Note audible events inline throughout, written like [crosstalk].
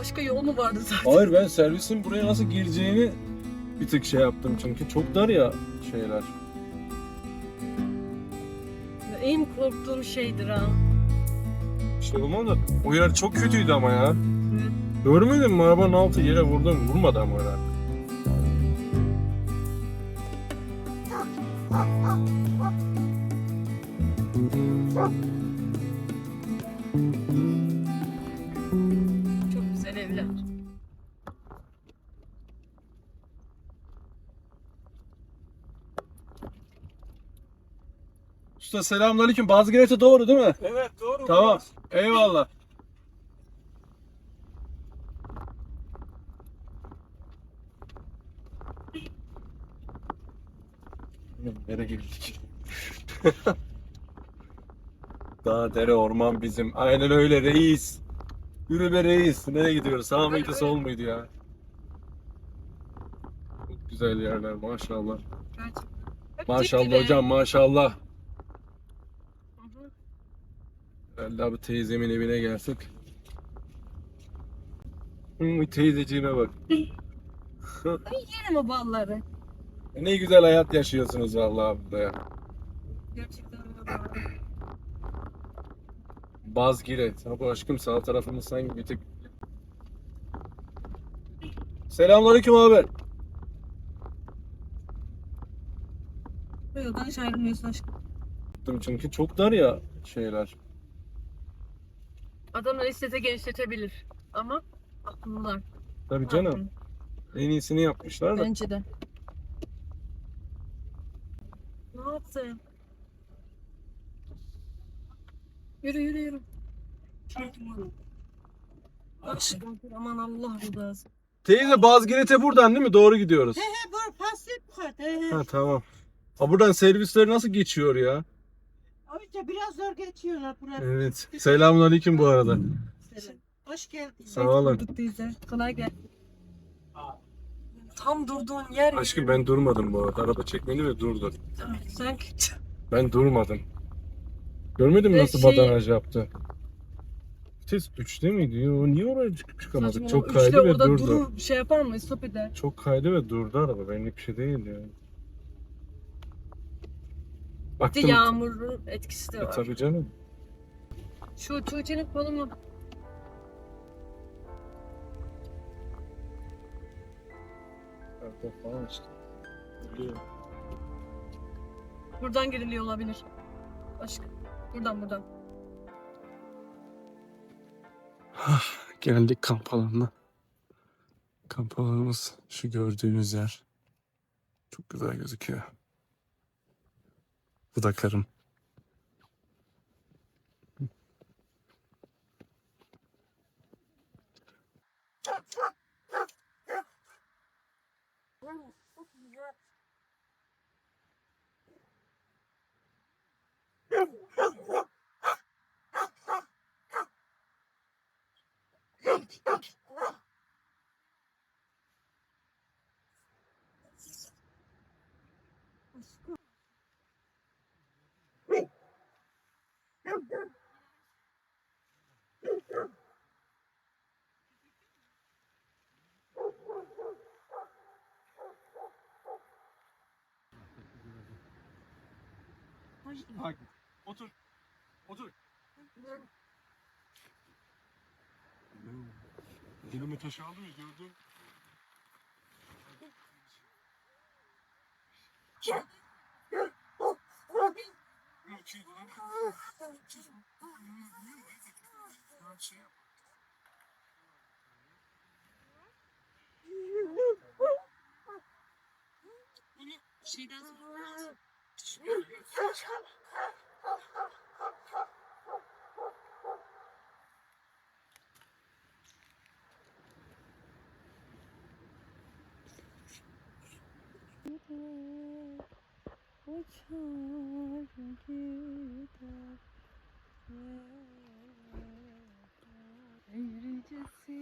Başka yol mu vardı zaten? Hayır ben servisin buraya nasıl gireceğini bir tık şey yaptım çünkü çok dar ya şeyler. En korktuğum şeydir ha. Bir şey olmadı. O yer çok kötüydü ama ya. Evet. Görmedin mi arabanın altı yere vurdum. Vurmadı ama herhalde. Çok güzel evler. Usta selamünaleyküm. Bazı girete doğru değil mi? Evet doğru. Tamam. Eyvallah. Nereye girdik? [laughs] Dağ, dere, orman bizim. Aynen öyle reis. Yürü be reis. Nereye gidiyoruz? Sağ mıydı sol muydu ya? Çok güzel yerler maşallah. Maşallah hocam maşallah. Herhalde abi teyzemin evine gelsek. Hı, teyzeciğime bak. Yerim o balları. ne güzel hayat yaşıyorsunuz vallahi burada ya. Gerçekten öyle. Bazgiret. Ha bu aşkım sağ tarafımız sanki bir tık... Selamünaleyküm abi. Bu yoldan hiç ayrılmıyorsun aşkım. Çünkü çok dar ya şeyler. Adamlar istese genişletebilir. Ama akıllılar. Tabii canım. En iyisini yapmışlar da. Bence de. Ne yaptın? Yürü yürü yürü. Aşkım aman Allah rızası. Teyze Bazgiret'e buradan değil mi? Doğru gidiyoruz. He he bu pasif. He he. Ha tamam. Ha buradan servisler nasıl geçiyor ya? Ayrıca biraz zor geçiyorlar buraya. Evet. Selamünaleyküm bu arada. Selam. Hoş geldin. Sağ olun. Bulduk teyze. Kolay gel. Tam durduğun yer. Aşkım ben durmadım bu arada. Araba çekmedi ve durdu. Sen Ben durmadım. Görmedin mi Ve nasıl şey- badanaj yaptı? Vites 3'te miydi? Yo, niye oraya çık- çıkamadık? Saçmalama, Çok kaydı ve orada durdu. durur şey yapar mı? Stop eder. Çok kaydı ve durdu araba. Benlik bir şey değil yani. Bir de Baktım. yağmurun etkisi de E, var. tabii canım. Şu Tuğçe'nin kolumu Arka falan işte. Buradan giriliyor olabilir. Başka. Buradan buradan. Geldik kamp alanına. Kamp alanımız şu gördüğünüz yer. Çok güzel gözüküyor. Bu da karım. Otur. Otur. Dilimi taşı aldı mı gördün? Şeyden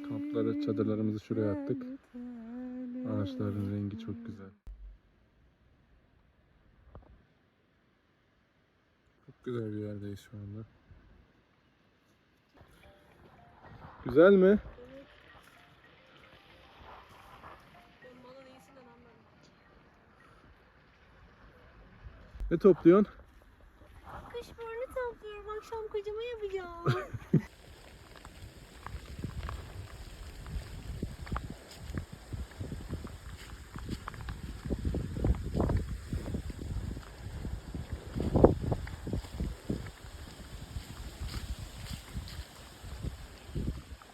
Kampları, çadırlarımızı şuraya attık. Ağaçların rengi çok güzel. Çok güzel bir yerdeyiz şu anda. Güzel mi? Ne topluyorsun? Kış burnu topluyorum. Akşam kocama yapacağım. [laughs]